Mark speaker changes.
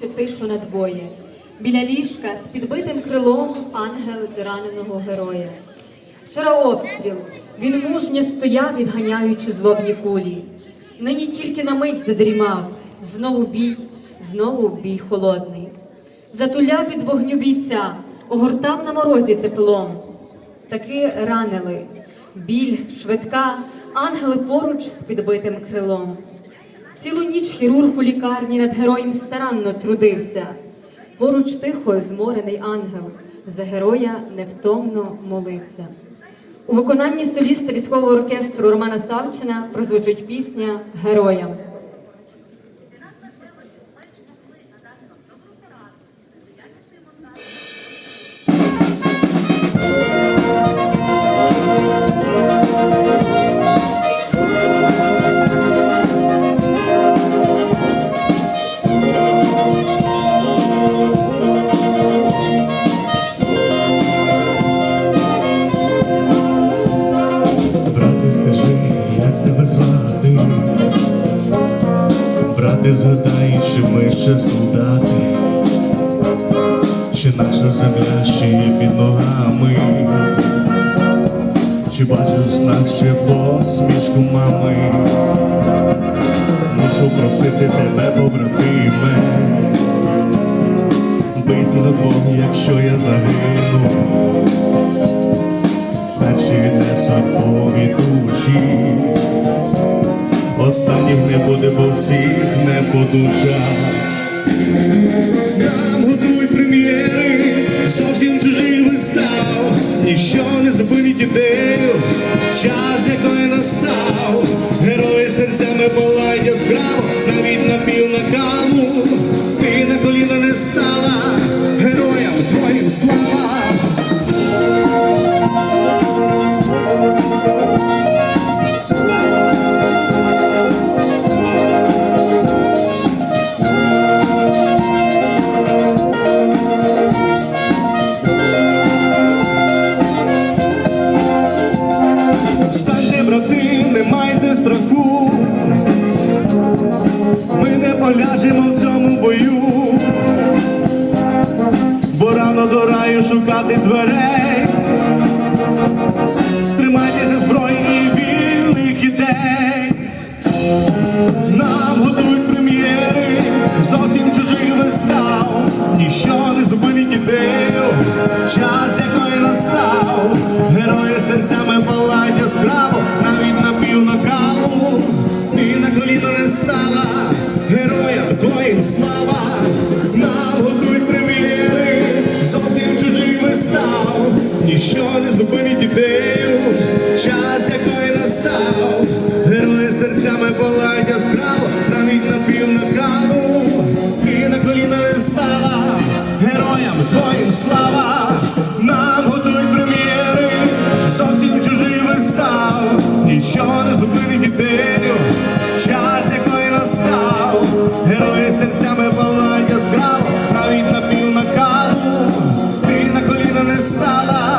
Speaker 1: Чи тишу надвоє. Біля ліжка з підбитим крилом ангел зраненого героя. Вчора обстріл. Він мужньо стояв, відганяючи злобні кулі. Нині тільки на мить задрімав. Знову бій, знову бій холодний. Затуляв від вогню бійця, огортав на морозі теплом. Таки ранили. Біль, швидка, ангел поруч з підбитим крилом. Цілу ніч хірург у лікарні над героєм старанно трудився. Поруч тихо зморений ангел за героя невтомно молився. У виконанні соліста військового оркестру Романа Савчина прозвучить пісня Героям.
Speaker 2: Брате, згадай, що ми ще солдати, чи наша земля ще є під ногами, чи бачиш знак ще посмішку мами? Мушу просити тебе, побратиме, бийся за двох, якщо я загину перші віднесуть пові душі. Останніх не буде, бо всіх не по душах. Нам готують прем'єри, зовсім чужий вистав, ніщо не зупинить ідею, час якої настав, герої серцями палають яскраво, навіть на пів ти на коліна бо до раю шукати дверей. Тримайтеся зброї і вільних ідей. Нам готують прем'єри, зовсім чужих вистав, ніщо не зупинить ідею, час час, який настав, герої серцями палають яскраво, навіть на пів на кану, ти на коліна не стала, героям твоїм слава, нам готують прем'єри, зовсім чужий вистав, нічого не зупинить ідею, час, який настав, герої серцями палають яскраво, навіть на пів на кану, ти на коліна не стала.